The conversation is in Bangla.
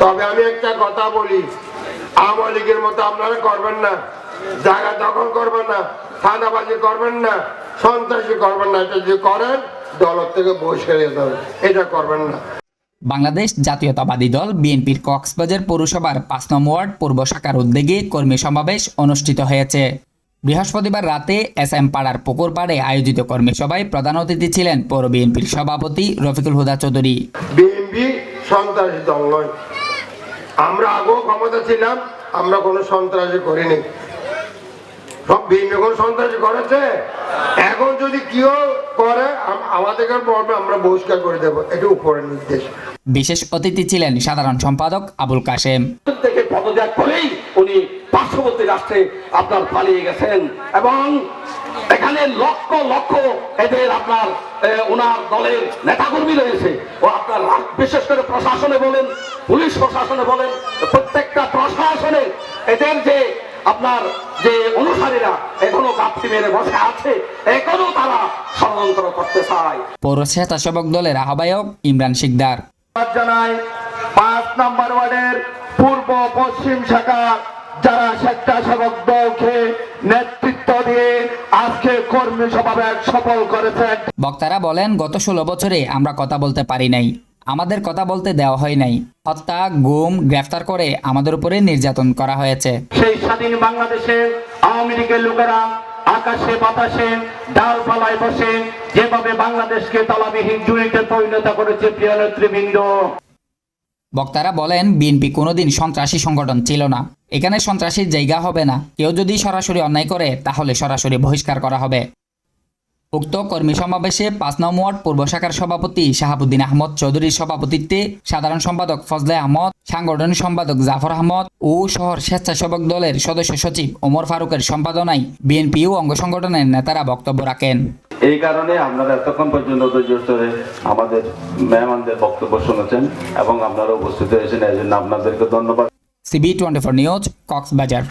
তবে আমি একটা কথা বলি। আওয়ামী লীগের মতো আপনারা করবেন না। জায়গা দখল করবেন না। থানাবাজি করবেন না। সন্ত্রাসী করবেন না। এটা যদি করেন দলের থেকে বহিষ্কার দিতে এটা করবেন না। বাংলাদেশ জাতীয়তাবাদী দল বিএনপির কক্সবাজার পৌরসভার পাঁচ নম্বর ওয়ার্ড পূর্ব শাখার উদ্যোগে কর্মী সমাবেশ অনুষ্ঠিত হয়েছে। বৃহস্পতিবার রাতে এস এম পাড়ার পুকুর পাড়ে আয়োজিত কর্মী সভায় প্রধান অতিথি ছিলেন পৌর বিএনপির সভাপতি রফিকুল হুদা চৌধুরী। বিএনপি সন্ত্রাসী দল নয়। আমরা আগেও ক্ষমতা ছিলাম আমরা কোনো সন্ত্রাসী করিনি। সব সন্ত্রাসী করেছে? এখন যদি কেউ করে আমাদেরকে আমরা বহিষ্কার করে দেবো। এটা উপরের নির্দেশ। বিশেষ অতিথি ছিলেন সাধারণ সম্পাদক আবুল কাশেম। থেকে পদত্যাগ করেই উনি পার্শ্ববর্তী রাষ্ট্রে আপনার পালিয়ে গেছেন। এবং এখানে লক্ষ লক্ষ এদের আপনার ওনার দলের নেতাকর্মী রয়েছে। ও আপনার বিশেষ করে প্রশাসনে বলেন পুলিশ প্রশাসনে বলেন প্রত্যেকটা প্রশাসনে এদের যে আপনার যে অনুসারীরা এখনও গাপটি মেরে বসে আছে এখনও তারা ষড়যন্ত্র করতে চায়। পৌর স্বেচ্ছাসেবক দলের আহ্বায়ক ইমরান শিকদার। জানাই পাঁচ নম্বর ওয়ার্ডের পূর্ব পশ্চিম শাখা যারা স্বেচ্ছাসেবক দলকে নেতৃত্ব দিয়ে আজকে কর্মী সমাবেশ সফল করেছেন বক্তারা বলেন গত ষোলো বছরে আমরা কথা বলতে পারি নাই। আমাদের কথা বলতে দেওয়া হয় নাই। হত্যা গুম গ্রেফতার করে আমাদের উপরে নির্যাতন করা হয়েছে। সেই স্বাধীন বাংলাদেশে আওয়ামী লীগের লোকেরা আকাশে বাতাসে ডালপালায় বসে যেভাবে বাংলাদেশকে তলাবিহীন জুড়িতে পরিণত করেছে প্রিয় নেতৃবৃন্দ। বক্তারা বলেন বিএনপি কোনোদিন সন্ত্রাসী সংগঠন ছিল না। এখানে সন্ত্রাসীর জায়গা হবে না। কেউ যদি সরাসরি অন্যায় করে তাহলে সরাসরি বহিষ্কার করা হবে। উক্ত কর্মী সমাবেশে পাঁচ নম্বর ওয়ার্ড পূর্ব শাখার সভাপতি শাহাবুদ্দিন আহমদ চৌধুরীর সভাপতিত্বে সাধারণ সম্পাদক ফজলে আহমদ সাংগঠনিক সম্পাদক জাফর আহমদ ও শহর স্বেচ্ছাসেবক দলের সদস্য সচিব ওমর ফারুকের সম্পাদনায় বিএনপি ও অঙ্গ সংগঠনের নেতারা বক্তব্য রাখেন। এই কারণে আপনারা এতক্ষণ পর্যন্ত ধৈর্য ধরে আমাদের মেহমানদের বক্তব্য শুনেছেন এবং আপনারা উপস্থিত হয়েছেন এই জন্য আপনাদেরকে ধন্যবাদ। CB twenty four news Cox's Bazar.